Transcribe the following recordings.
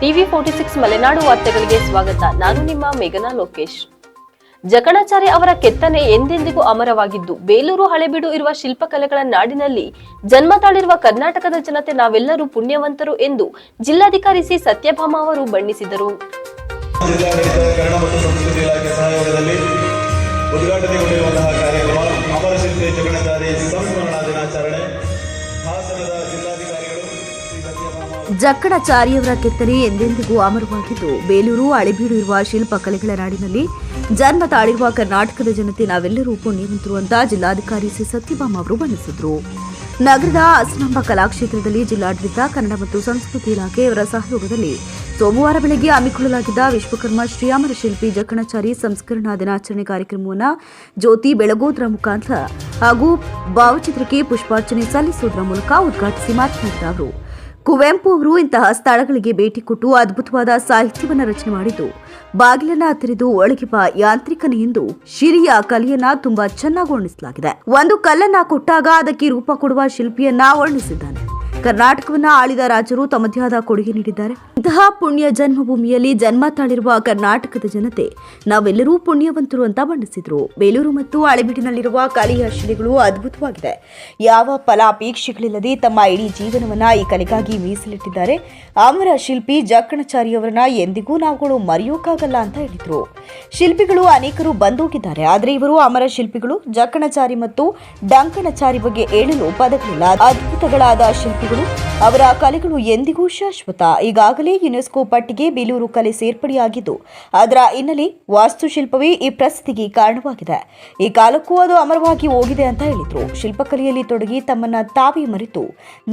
TV forty six Malenadu ವಾರ್ತೆಗಳಿಗೆ ಸ್ವಾಗತ. ನಾನು ನಿಮ್ಮ ಮೇಘನಾ ಲೋಕೇಶ್. ಜಕಣಾಚಾರ್ಯ ಅವರ ಕೆತ್ತನೆ ಎಂದೆಂದಿಗೂ ಅಮರವಾಗಿದ್ದು, ಬೇಲೂರು ಹಳೆಬೀಡು ಇರುವ ಶಿಲ್ಪಕಲೆಗಳ ನಾಡಿನಲ್ಲಿ ಜನ್ಮ ತಾಳಿರುವ ಕರ್ನಾಟಕದ ಜನತೆ ನಾವೆಲ್ಲರೂ ಪುಣ್ಯವಂತರು ಎಂದು ಜಿಲ್ಲಾಧಿಕಾರಿ ಸಿ. ಸತ್ಯಭಾಮ ಅವರು ಬಣ್ಣಿಸಿದರು. ಜಕ್ಕಣಚಾರಿಯವರ ಕೆತ್ತನೆ ಎಂದೆಂದಿಗೂ ಅಮರವಾಗಿದ್ದು, ಬೇಲೂರು, ಅಳಿಬೀಡು ಇರುವ ಶಿಲ್ಪಕಲೆಗಳ ನಾಡಿನಲ್ಲಿ ಜನ್ಮ ತಾಳಿರುವ ಕರ್ನಾಟಕದ ಜನತೆ ನಾವೆಲ್ಲರೂ ಪುಣ್ಯವಂತರು ಅಂತ ಜಿಲ್ಲಾಧಿಕಾರಿ ಸಿ. ಸತ್ಯಭಾಮ ಅವರು ಬಣ್ಣಿಸಿದ್ರು. ನಗರದ ಅಸನಾಂಬ ಕಲಾಕ್ಷೇತ್ರದಲ್ಲಿ ಜಿಲ್ಲಾಡಳಿತ, ಕನ್ನಡ ಮತ್ತು ಸಂಸ್ಕೃತಿ ಇಲಾಖೆಯವರ ಸಹಯೋಗದಲ್ಲಿ ಸೋಮವಾರ ಬೆಳಗ್ಗೆ ಹಮ್ಮಿಕೊಳ್ಳಲಾಗಿದ್ದ ವಿಶ್ವಕರ್ಮ ಶ್ರೀಯಾಮರ ಶಿಲ್ಪಿ ಜಕ್ಕಣಾಚಾರಿ ಸಂಸ್ಕರಣಾ ದಿನಾಚರಣೆ ಕಾರ್ಯಕ್ರಮವನ್ನು ಜ್ಯೋತಿ ಬೆಳಗೋದ್ರ ಮುಖಾಂತರ ಹಾಗೂ ಭಾವಚಿತ್ರಕ್ಕೆ ಪುಷ್ಪಾರ್ಚನೆ ಸಲ್ಲಿಸುವುದರ ಮೂಲಕ ಉದ್ಘಾಟಿಸಿ ಮಾತನಾಡಿದ ಅವರು. ಕುವೆಂಪು ಅವರು ಇಂತಹ ಸ್ಥಳಗಳಿಗೆ ಭೇಟಿ ಕೊಟ್ಟು ಅದ್ಭುತವಾದ ಸಾಹಿತ್ಯವನ್ನು ರಚನೆ ಮಾಡಿದ್ದು, ಬಾಗಿಲನ್ನ ತೆರೆದು ಒಳಗೆ ಬಾ ಯಾಂತ್ರಿಕನೆ ಎಂದು ಶಿರಿಯ ಕಲೆಯನ್ನ ತುಂಬಾ ಚೆನ್ನಾಗಿ ವರ್ಣಿಸಲಾಗಿದೆ. ಒಂದು ಕಲ್ಲನ್ನ ಕೊಟ್ಟಾಗ ಅದಕ್ಕೆ ರೂಪ ಕೊಡುವ ಶಿಲ್ಪಿಯನ್ನ ವರ್ಣಿಸಿದ್ದಾನೆ. ಕರ್ನಾಟಕವನ್ನ ಆಳಿದ ರಾಜರು ತಮ್ಮದೇ ಆದ ಕೊಡುಗೆ ನೀಡಿದ್ದಾರೆ. ಇಂತಹ ಪುಣ್ಯ ಜನ್ಮಭೂಮಿಯಲ್ಲಿ ಜನ್ಮ ತಾಳಿರುವ ಕರ್ನಾಟಕದ ಜನತೆ, ನಾವೆಲ್ಲರೂ ಪುಣ್ಯವಂತರು ಅಂತ ಬಣ್ಣಿಸಿದ್ರು. ಬೇಲೂರು ಮತ್ತು ಹಳೆಬೀಡಿನಲ್ಲಿರುವ ಕಲೆಯ ಶಿಲೆಗಳು ಅದ್ಭುತವಾಗಿದೆ. ಯಾವ ಫಲಾಪೇಕ್ಷೆಗಳಿಲ್ಲದೆ ತಮ್ಮ ಇಡೀ ಜೀವನವನ್ನ ಈ ಕಲೆಗಾಗಿ ಮೀಸಲಿಟ್ಟಿದ್ದಾರೆ. ಅಮರ ಶಿಲ್ಪಿ ಜಕ್ಕಣಚಾರಿಯವರನ್ನ ಎಂದಿಗೂ ನಾವುಗಳು ಮರೆಯೋಕ್ಕಾಗಲ್ಲ ಅಂತ ಹೇಳಿದ್ರು. ಶಿಲ್ಪಿಗಳು ಅನೇಕರು ಬಂದೋಗಿದ್ದಾರೆ. ಆದರೆ ಇವರು ಅಮರ ಶಿಲ್ಪಿಗಳು, ಜಕ್ಕಣಚಾರಿ ಮತ್ತು ಡಂಕಣಚಾರಿ ಬಗ್ಗೆ ಹೇಳಲು ಪದಗಳಿಲ್ಲ. ಅದ್ಭುತಗಳಾದ ಶಿಲ್ಪಿಗಳು. ಅವರ ಕಲೆಗಳು ಎಂದಿಗೂ ಶಾಶ್ವತ. ಈಗಾಗಲೇ ಯುನೆಸ್ಕೋ ಪಟ್ಟಿಗೆ ಬೇಲೂರು ಕಲೆ ಸೇರ್ಪಡೆಯಾಗಿದ್ದು, ಅದರ ಹಿನ್ನೆಲೆ ವಾಸ್ತುಶಿಲ್ಪವೇ ಈ ಪ್ರಸಿದ್ಧಿಗೆ ಕಾರಣವಾಗಿದೆ. ಈ ಕಾಲಕ್ಕೂ ಅದು ಅಮರವಾಗಿ ಹೋಗಿದೆ ಅಂತ ಹೇಳಿದರು. ಶಿಲ್ಪಕಲೆಯಲ್ಲಿ ತೊಡಗಿ ತಮ್ಮನ್ನ ತಾವೇ ಮರೆತು,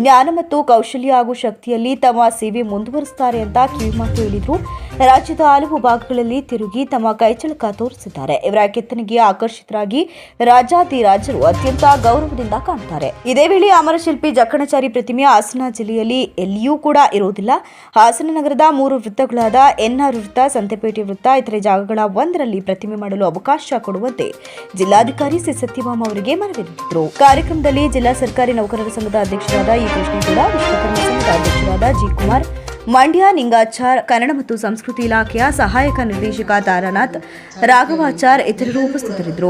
ಜ್ಞಾನ ಮತ್ತು ಕೌಶಲ್ಯ ಹಾಗೂ ಶಕ್ತಿಯಲ್ಲಿ ತಮ್ಮ ಸೇವೆ ಮುಂದುವರಿಸುತ್ತಾರೆ ಅಂತ ಕಿವಿಮಾತು ಹೇಳಿದ್ರು. ರಾಜ್ಯದ ಹಲವು ಭಾಗಗಳಲ್ಲಿ ತಿರುಗಿ ತಮ್ಮ ಕೈಚಳಕ ತೋರಿಸಿದ್ದಾರೆ. ಇವರ ಕೆತ್ತನೆಗೆ ಆಕರ್ಷಿತರಾಗಿ ರಾಜಾದಿರಾಜರು ಅತ್ಯಂತ ಗೌರವದಿಂದ ಕಾಣ್ತಾರೆ. ಇದೇ ವೇಳೆ ಅಮರಶಿಲ್ಪಿ ಜಕ್ಕಣಚಾರಿ ಪ್ರತಿಮೆ ಹಾಸನ ಜಿಲ್ಲೆಯಲ್ಲಿ ಎಲ್ಲಿಯೂ ಕೂಡ ಇರುವುದಿಲ್ಲ. ಹಾಸನ ನಗರದ ಮೂರು ವೃತ್ತಗಳಾದ ಎನ್ಆರ್ ವೃತ್ತ, ಸಂತೆಪೇಟೆ ವೃತ್ತ, ಇತರೆ ಜಾಗಗಳ ಒಂದರಲ್ಲಿ ಪ್ರತಿಮೆ ಮಾಡಲು ಅವಕಾಶ ಕೊಡುವಂತೆ ಜಿಲ್ಲಾಧಿಕಾರಿ ಸಿ. ಸತ್ಯಭಾಮ ಅವರಿಗೆ ಮನವಿ ನೀಡಿದರು. ಕಾರ್ಯಕ್ರಮದಲ್ಲಿ ಜಿಲ್ಲಾ ಸರ್ಕಾರಿ ನೌಕರರ ಸಂಘದ ಅಧ್ಯಕ್ಷರಾದ ಇ ಕೃಷ್ಣೇಗೌಡ, ವಿಶ್ವಕರ್ಮ ಸಂಘದ ಅಧ್ಯಕ್ಷರಾದ ಜಿ. ಕುಮಾರ್ ಮಂಡ್ಯ, ನಿಂಗಾಚಾರ್, ಕನ್ನಡ ಮತ್ತು ಸಂಸ್ಕೃತಿ ಇಲಾಖೆಯ ಸಹಾಯಕ ನಿರ್ದೇಶಕ ತಾರಾನಾಥ್, ರಾಘವಾಚಾರ್ ಇತರರು ಉಪಸ್ಥಿತರಿದ್ದರು.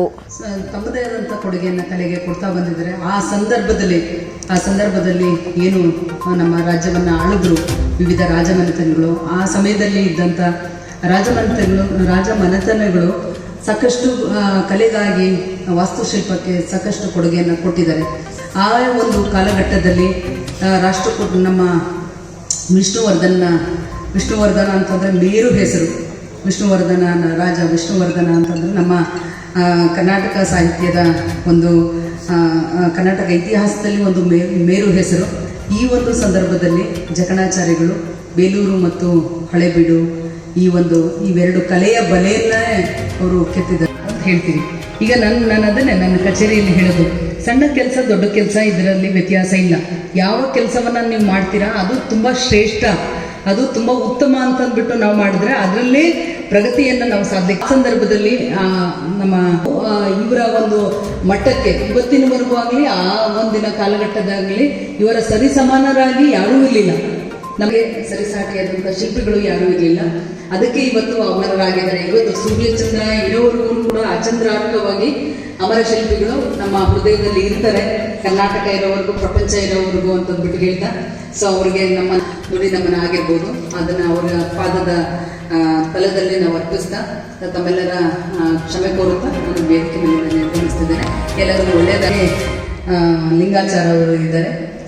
ತಮ್ಮದೇ ಆದಂಥ ಕೊಡುಗೆಯನ್ನು ಕಲೆಗೆ ಕೊಡ್ತಾ ಬಂದಿದ್ದಾರೆ. ಆ ಸಂದರ್ಭದಲ್ಲಿ ಆ ಸಂದರ್ಭದಲ್ಲಿ ಏನು ನಮ್ಮ ರಾಜ್ಯವನ್ನು ಆಳಿದ್ರು ವಿವಿಧ ರಾಜಮನೆತನಗಳು, ಆ ಸಮಯದಲ್ಲಿ ಇದ್ದಂಥ ರಾಜಮನೆತನಗಳು ರಾಜಮನೆತನಗಳು ಸಾಕಷ್ಟು ಕಲೆಗಾಗಿ ವಾಸ್ತುಶಿಲ್ಪಕ್ಕೆ ಸಾಕಷ್ಟು ಕೊಡುಗೆಯನ್ನು ಕೊಟ್ಟಿದ್ದಾರೆ. ಆ ಒಂದು ಕಾಲಘಟ್ಟದಲ್ಲಿ ರಾಷ್ಟ್ರಕೂಟ ನಮ್ಮ ವಿಷ್ಣುವರ್ಧನ ವಿಷ್ಣುವರ್ಧನ ಅಂತಂದರೆ ಮೇರು ಹೆಸರು. ವಿಷ್ಣುವರ್ಧನ ರಾಜ ವಿಷ್ಣುವರ್ಧನ ಅಂತಂದರೆ ನಮ್ಮ ಕರ್ನಾಟಕ ಸಾಹಿತ್ಯದ ಒಂದು ಕರ್ನಾಟಕ ಇತಿಹಾಸದಲ್ಲಿ ಒಂದು ಮೇರು ಹೆಸರು. ಈ ಒಂದು ಸಂದರ್ಭದಲ್ಲಿ ಜಕಣಾಚಾರ್ಯಗಳು ಬೇಲೂರು ಮತ್ತು ಹಳೆಬೀಡು ಈ ಒಂದು ಇವೆರಡು ಕಲೆಯ ಬಲೆಯನ್ನೇ ಅವರು ಕೆತ್ತಿದ್ದಾರೆ ಅಂತ ಹೇಳ್ತೀನಿ ಈಗ ನನ್ನ ನಾನು ಅದನ್ನೇ ನನ್ನ ಕಚೇರಿಯಲ್ಲಿ ಹೇಳೋದು ಸಣ್ಣ ಕೆಲಸ, ದೊಡ್ಡ ಕೆಲಸ ಇದರಲ್ಲಿ ವ್ಯತ್ಯಾಸ ಇಲ್ಲ. ಯಾವ ಕೆಲಸವನ್ನ ನೀವು ಮಾಡ್ತೀರಾ, ಅದು ತುಂಬ ಶ್ರೇಷ್ಠ. ಅದು ತುಂಬ ಉತ್ತಮ ಅಂತಂದ್ಬಿಟ್ಟು ನಾವು ಮಾಡಿದ್ರೆ ಅದರಲ್ಲೇ ಪ್ರಗತಿಯನ್ನು ನಾವು ಸಾಧ್ಯ ಸಂದರ್ಭದಲ್ಲಿ ನಮ್ಮ ಇವರ ಒಂದು ಮಟ್ಟಕ್ಕೆ, ಇವತ್ತಿನವರೆಗೂ ಆಗಲಿ, ಆ ಒಂದಿನ ಕಾಲಘಟ್ಟದಾಗಲಿ ಇವರ ಸರಿಸಮಾನರಾಗಿ ಯಾರೂ ಇರಲಿಲ್ಲ. ನಮಗೆ ಸರಿಸಾಟಿಯಾದಂಥ ಶಿಲ್ಪಿಗಳು ಯಾರೂ ಇರಲಿಲ್ಲ. ಅದಕ್ಕೆ ಇವತ್ತು ಅಮರರಾಗಿದ್ದಾರೆ. ಇವತ್ತು ಸೂರ್ಯಚಂದ್ರ ಇರೋವರೆಗೂ ಕೂಡ ಅಚಂದ್ರಾರ್ಕವಾಗಿ ಅಮರ ಶಿಲ್ಪಿಗಳು ನಮ್ಮ ಹೃದಯದಲ್ಲಿ ಇರ್ತಾರೆ. ಕರ್ನಾಟಕ ಇರೋವರೆಗೂ, ಪ್ರಪಂಚ ಇರೋವರೆಗೂ ಅಂತಂದ್ಬಿಟ್ಟು ಹೇಳ್ತಾ, ಸೊ ಅವ್ರಿಗೆ ನಮ್ಮ ನುಡಿ ನಮನ ಆಗಿರ್ಬೋದು ಅದನ್ನು ಅವರ ಪಾದದ ಫಲದಲ್ಲಿ ನಾವು ಅರ್ಪಿಸ್ತಾ, ತಮ್ಮೆಲ್ಲರ ಕ್ಷಮೆ ಕೋರುತ್ತಾ ನಾನು ಬೇಡಿಕೆ ಮೇಲೆ ನಿರ್ಗಮಿಸ್ತಿದ್ದೇನೆ ಎಲ್ಲರಿಗೂ ಒಳ್ಳೆಯದಾಗಿ ಲಿಂಗಾಚಾರ ಅವರು ಇದ್ದಾರೆ.